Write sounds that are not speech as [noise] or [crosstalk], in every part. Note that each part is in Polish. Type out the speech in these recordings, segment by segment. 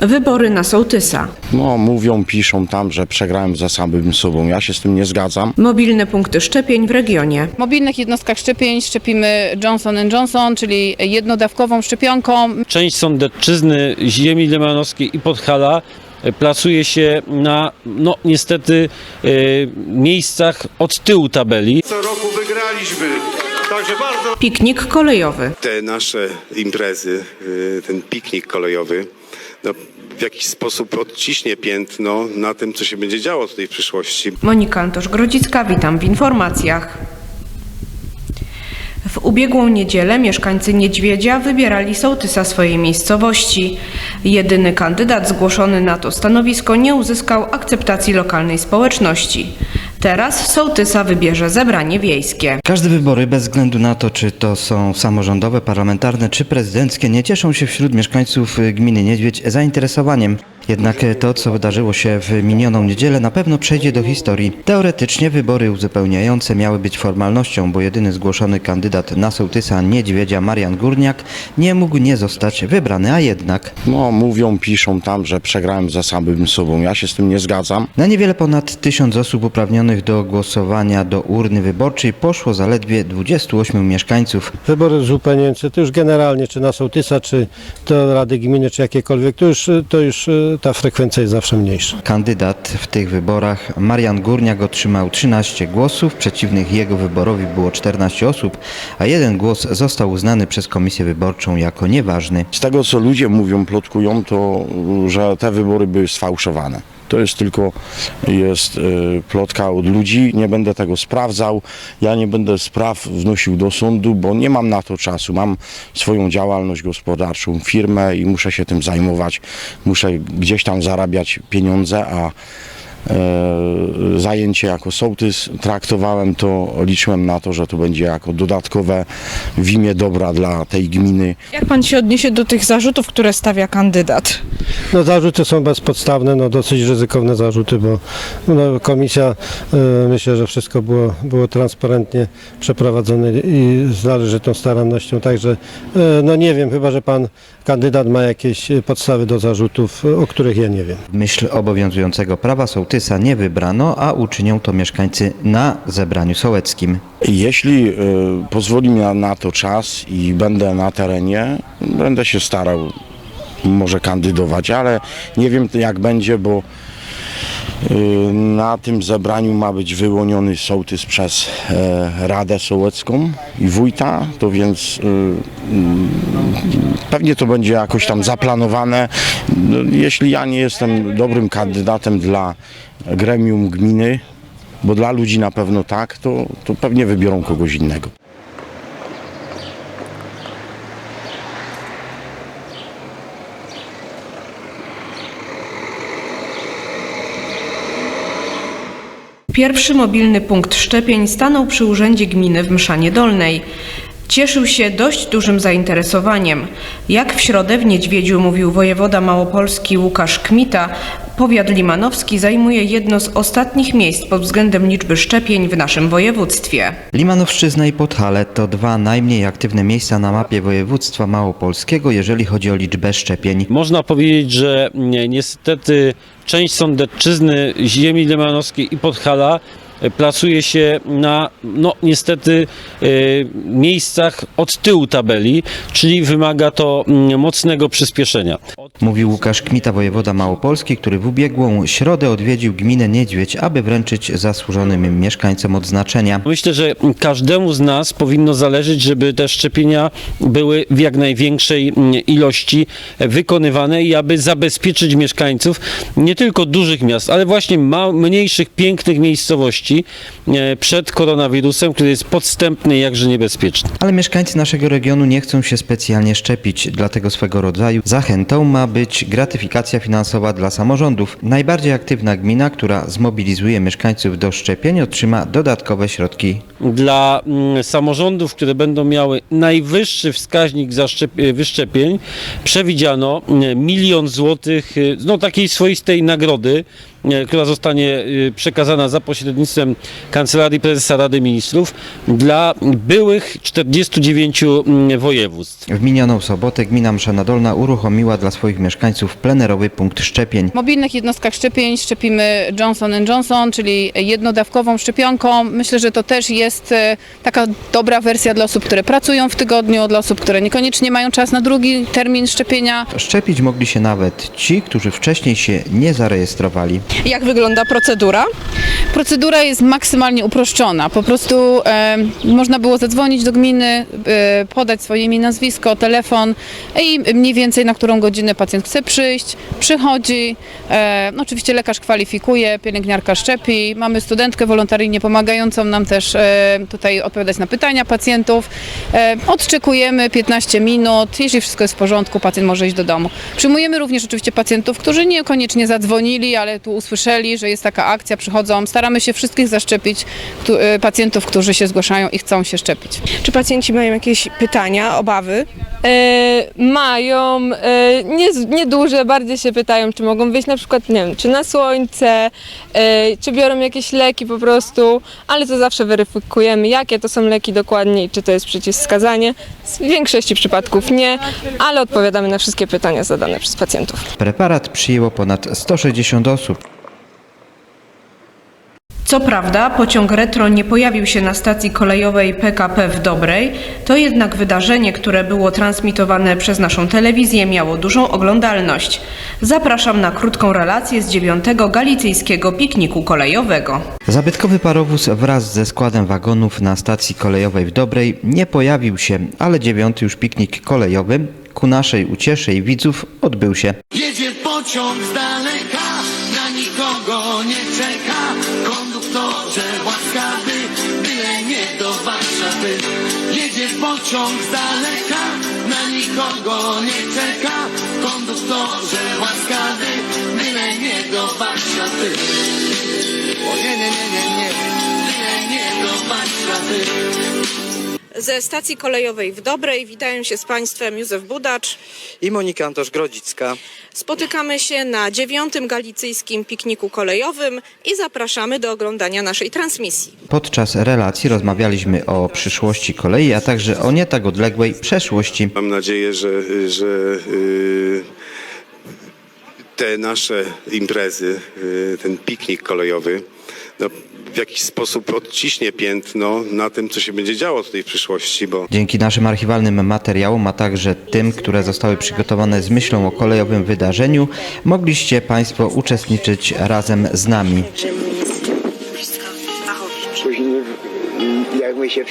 Wybory na sołtysa. No, mówią, piszą tam, że przegrałem za samym sobą. Ja się z tym nie zgadzam. Mobilne punkty szczepień w regionie. W mobilnych jednostkach szczepień szczepimy Johnson Johnson, czyli jednodawkową szczepionką. Część sądecczyzny ziemi lemanowskiej i Podhala e, plasuje się na, no niestety, e, miejscach od tyłu tabeli. Co roku wygraliśmy. Także bardzo Piknik kolejowy. te nasze imprezy, y, ten piknik kolejowy, no, w jakiś sposób odciśnie piętno na tym, co się będzie działo tutaj w przyszłości. Monika Antosz-Grodzicka, witam w informacjach. W ubiegłą niedzielę mieszkańcy Niedźwiedzia wybierali sołtysa swojej miejscowości. Jedyny kandydat zgłoszony na to stanowisko nie uzyskał akceptacji lokalnej społeczności. Teraz sołtysa wybierze zebranie wiejskie. Każde wybory, bez względu na to, czy to są samorządowe, parlamentarne czy prezydenckie, nie cieszą się wśród mieszkańców gminy Niedźwiedź zainteresowaniem. Jednak to, co wydarzyło się w minioną niedzielę, na pewno przejdzie do historii. Teoretycznie wybory uzupełniające miały być formalnością, bo jedyny zgłoszony kandydat na sołtysa Niedźwiedzia, Marian Górniak, nie mógł nie zostać wybrany, a jednak. No, mówią, piszą tam, że przegrałem za samym sobą. Ja się z tym nie zgadzam. Na niewiele ponad tysiąc osób uprawnionych do głosowania do urny wyborczej poszło zaledwie 28 mieszkańców. wybory uzupełniające, to już generalnie, czy na sołtysa, czy do Rady Gminy, czy jakiekolwiek, to już, to już e, ta frekwencja jest zawsze mniejsza. Kandydat w tych wyborach, Marian Górniak, otrzymał 13 głosów, przeciwnych jego wyborowi było 14 osób, a jeden głos został uznany przez komisję wyborczą jako nieważny. Z tego, co ludzie mówią, plotkują, to, y, że te wybory były sfałszowane. To jest tylko jest y, plotka od ludzi. Nie będę tego sprawdzał. Ja nie będę spraw wnosił do sądu, bo nie mam na to czasu. Mam swoją działalność gospodarczą, firmę i muszę się tym zajmować. Muszę gdzieś tam zarabiać pieniądze, a e, zajęcie jako sołtys traktowałem to, liczyłem na to, że to będzie jako dodatkowe w imię dobra dla tej gminy. Jak pan się odniesie do tych zarzutów, które stawia kandydat? No zarzuty są bezpodstawne, no dosyć ryzykowne zarzuty, bo no, komisja, e, myślę, że wszystko było, było transparentnie przeprowadzone i z należytą starannością, także e, no nie wiem, chyba, że pan kandydat ma jakieś e, podstawy do zarzutów, e, o których ja nie wiem. W myśl obowiązującego prawa sołtysa nie wybrano, a uczynią to mieszkańcy na zebraniu sołeckim. Jeśli y, pozwoli mi na, na to czas i będę na terenie, będę się starał może kandydować, ale nie wiem jak będzie, bo na tym zebraniu ma być wyłoniony sołtys przez e, Radę Sołecką i wójta, to więc y, mm, pewnie to będzie jakoś tam zaplanowane. No, jeśli ja nie jestem dobrym kandydatem dla gremium gminy, bo dla ludzi na pewno tak, to, to pewnie wybiorą kogoś innego. Pierwszy mobilny punkt szczepień stanął przy Urzędzie Gminy w Mszanie Dolnej. Cieszył się dość dużym zainteresowaniem. Jak w środę w Niedźwiedziu mówił wojewoda małopolski Łukasz Kmita, powiat limanowski zajmuje jedno z ostatnich miejsc pod względem liczby szczepień w naszym województwie. Limanowszczyzna i Podhale to dwa najmniej aktywne miejsca na mapie województwa małopolskiego, jeżeli chodzi o liczbę szczepień. Można powiedzieć, że nie, niestety część sądecczyzny ziemi lemanowskiej i Podhala plasuje się na, no niestety, e, miejscach od tyłu tabeli, czyli wymaga to mm, mocnego przyspieszenia. Mówił Łukasz Kmita, wojewoda małopolski, który w ubiegłą środę odwiedził gminę Niedźwiedź, aby wręczyć zasłużonym mieszkańcom odznaczenia. Myślę, że każdemu z nas powinno zależeć, żeby te szczepienia były w jak największej mm, ilości wykonywane i aby zabezpieczyć mieszkańców nie tylko dużych miast, ale właśnie mniejszych, pięknych miejscowości e, przed koronawirusem, który jest podstępny i jakże niebezpieczny. Ale mieszkańcy naszego regionu nie chcą się specjalnie szczepić, dlatego swego rodzaju zachętą ma być gratyfikacja finansowa dla samorządów. Najbardziej aktywna gmina, która zmobilizuje mieszkańców do szczepień, otrzyma dodatkowe środki Dla mm, samorządów, które będą miały najwyższy wskaźnik zaszczep- wyszczepień, przewidziano mm, milion złotych, y, no takiej swoistej nagrody e, która zostanie e, przekazana za pośrednictwem Kancelarii Prezesa Rady Ministrów dla byłych 49 mm, województw. W minioną sobotę gmina Mszana Dolna uruchomiła dla swoich mieszkańców plenerowy punkt szczepień. W mobilnych jednostkach szczepień szczepimy Johnson Johnson, czyli jednodawkową szczepionką. Myślę, że to też jest e, taka dobra wersja dla osób, które pracują w tygodniu, dla osób, które niekoniecznie mają czas na drugi termin szczepienia. Szczepić mogli się nawet ci, którzy wcześniej się nie zarejestrowali. Jak wygląda procedura? Procedura jest maksymalnie uproszczona. Po prostu e, można było zadzwonić do gminy, e, podać swoje imię, nazwisko, telefon i mniej więcej na którą godzinę pacjent chce przyjść, przychodzi. E, no, oczywiście lekarz kwalifikuje, pielęgniarka szczepi. Mamy studentkę wolontaryjnie pomagającą nam też e, tutaj odpowiadać na pytania pacjentów. E, odczekujemy 15 minut. Jeśli wszystko jest w porządku, pacjent może iść do domu. Przyjmujemy również oczywiście pacjentów, którzy niekoniecznie zadzwonili, ale tu usłyszeli, że jest taka akcja, przychodzą. Staramy się wszystkich zaszczepić, e, pacjentów, którzy się zgłaszają i chcą się szczepić. Czy pacjenci mają jakieś pytania, obawy? E, mają e, nie, nieduże, bardziej się pytają, czy mogą wyjść na przykład, nie wiem, czy na słońce, e, czy biorą jakieś leki po prostu, ale to zawsze weryfikujemy, jakie to są leki dokładnie i czy to jest przeciwwskazanie. W większości przypadków nie, ale odpowiadamy na wszystkie pytania zadane przez pacjentów. Preparat przyjęło ponad 160 osób. Co prawda, pociąg retro nie pojawił się na stacji kolejowej PKP w Dobrej, to jednak wydarzenie, które było transmitowane przez naszą telewizję, miało dużą oglądalność. Zapraszam na krótką relację z dziewiątego galicyjskiego pikniku kolejowego. Zabytkowy parowóz wraz ze składem wagonów na stacji kolejowej w Dobrej nie pojawił się, ale dziewiąty już piknik kolejowy ku naszej uciesze i widzów odbył się. Jedzie pociąg z daleka, na nikogo nie czeka. Konduktorze łaskawy, byle nie do Warszawy. Jedzie pociąg z daleka, na nikogo nie czeka. Konduktorze łaskawy, byle nie do Warszawy. O nie, nie, nie, nie, nie, byle nie do Warszawy. Ze stacji kolejowej w Dobrej witają się z Państwem Józef Budacz. i Monika Antosz-Grodzicka. Spotykamy się na dziewiątym galicyjskim pikniku kolejowym i zapraszamy do oglądania naszej transmisji. Podczas relacji rozmawialiśmy o przyszłości kolei, a także o nie tak odległej przeszłości. Mam nadzieję, że, że y, te nasze imprezy, y, ten piknik kolejowy, no, w jakiś sposób odciśnie piętno na tym, co się będzie działo tutaj w przyszłości, bo Dzięki naszym archiwalnym materiałom, a także tym, które zostały przygotowane z myślą o kolejowym wydarzeniu, mogliście Państwo uczestniczyć razem z nami. Później mm, jak my się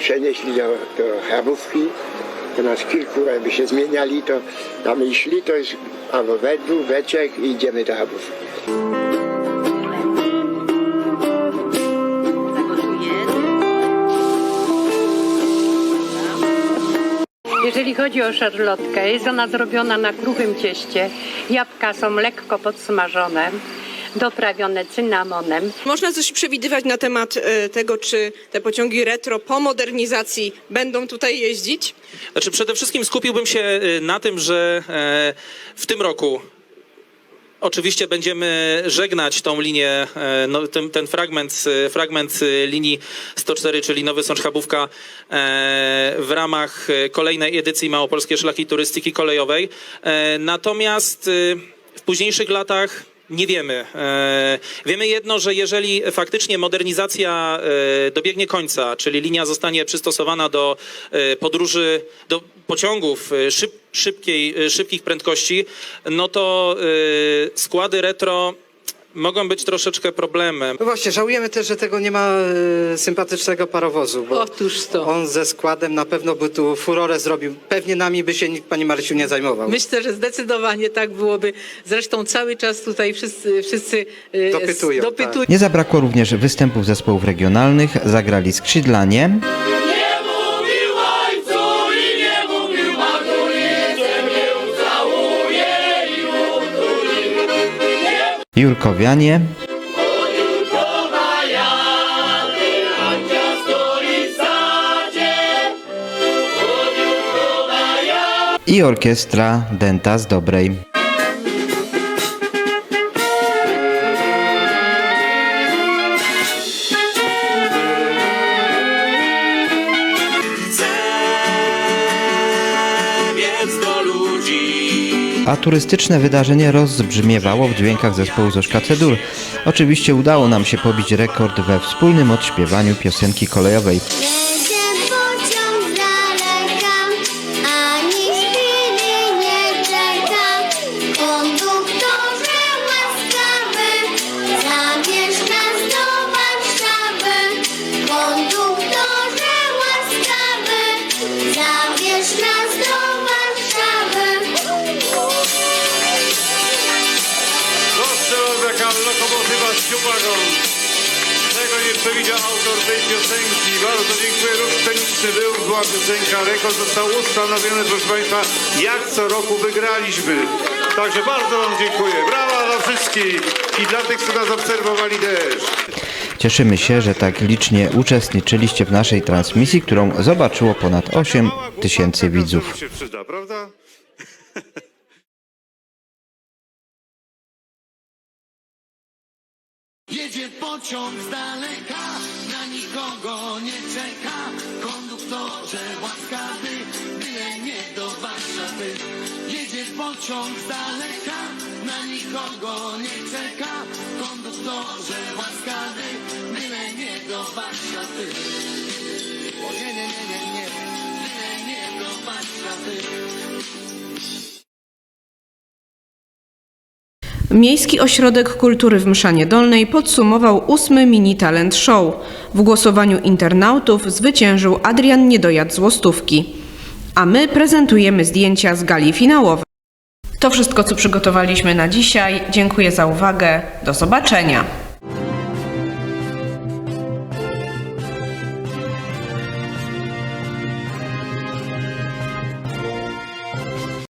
przenieśli do, do Chabówki, to nas kilku jakby się zmieniali, to tam i szli, to jest albo we dwóch, we trzech i idziemy do Chabówki. Jeżeli chodzi o szarlotkę, jest ona zrobiona na kruchym cieście. Jabłka są lekko podsmażone, doprawione cynamonem. Można coś przewidywać na temat e, tego, czy te pociągi retro po modernizacji będą tutaj jeździć? Znaczy przede wszystkim skupiłbym się y, na tym, że e, w tym roku oczywiście będziemy żegnać tą linię, e, no, ten, ten fragment, e, fragment e, linii 104, czyli Nowy Sącz Chabówka w ramach kolejnej edycji Małopolskiej Szlaki Turystyki Kolejowej. Natomiast w późniejszych latach nie wiemy. E, Wiemy jedno, że jeżeli faktycznie modernizacja e, dobiegnie końca, czyli linia zostanie przystosowana do e, podróży, do pociągów szyb, szybkiej, szybkich prędkości, no to składy retro mogą być troszeczkę problemem. No właśnie, żałujemy też, że tego nie ma e, sympatycznego parowozu, bo Otóż to. on ze składem na pewno by tu furorę zrobił. Pewnie nami by się nikt, Pani Marysiu, nie zajmował. Myślę, że zdecydowanie tak byłoby. Zresztą cały czas tutaj wszyscy, wszyscy e, Dopytują, dopytują. Nie zabrakło również występów zespołów regionalnych, zagrali skrzydlanie, Julkowianie i orkiestra Denta z Dobrej. A turystyczne wydarzenie rozbrzmiewało w dźwiękach zespołu Zoszka Cedur. Oczywiście udało nam się pobić rekord we wspólnym odśpiewaniu piosenki kolejowej. Przewidział autor tej piosenki. Bardzo dziękuję. Ruch sceniczny był, była piosenka. Rekord został ustanowiony, proszę Państwa. Jak co roku wygraliśmy. Także bardzo Wam dziękuję. Brawa dla wszystkich i dla tych, co nas obserwowali też. Cieszymy się, że tak licznie uczestniczyliście w naszej transmisji, którą zobaczyło ponad 8 tysięcy widzów. się przyda, prawda? [laughs] pociąg z daleka, na nikogo nie czeka. Konduktorze łaskawy, byle nie do Warszawy. Jedzie pociąg z daleka, na nikogo nie czeka. Konduktorze łaskawy, byle nie do Warszawy. O nie, nie, nie, nie, nie, byle nie do Warszawy. Miejski Ośrodek Kultury w Mszanie Dolnej podsumował ósmy mini talent show. W głosowaniu internautów zwyciężył Adrian Niedojad z Łostówki. A my prezentujemy zdjęcia z gali finałowej. To wszystko, co przygotowaliśmy na dzisiaj. Dziękuję za uwagę. Do zobaczenia.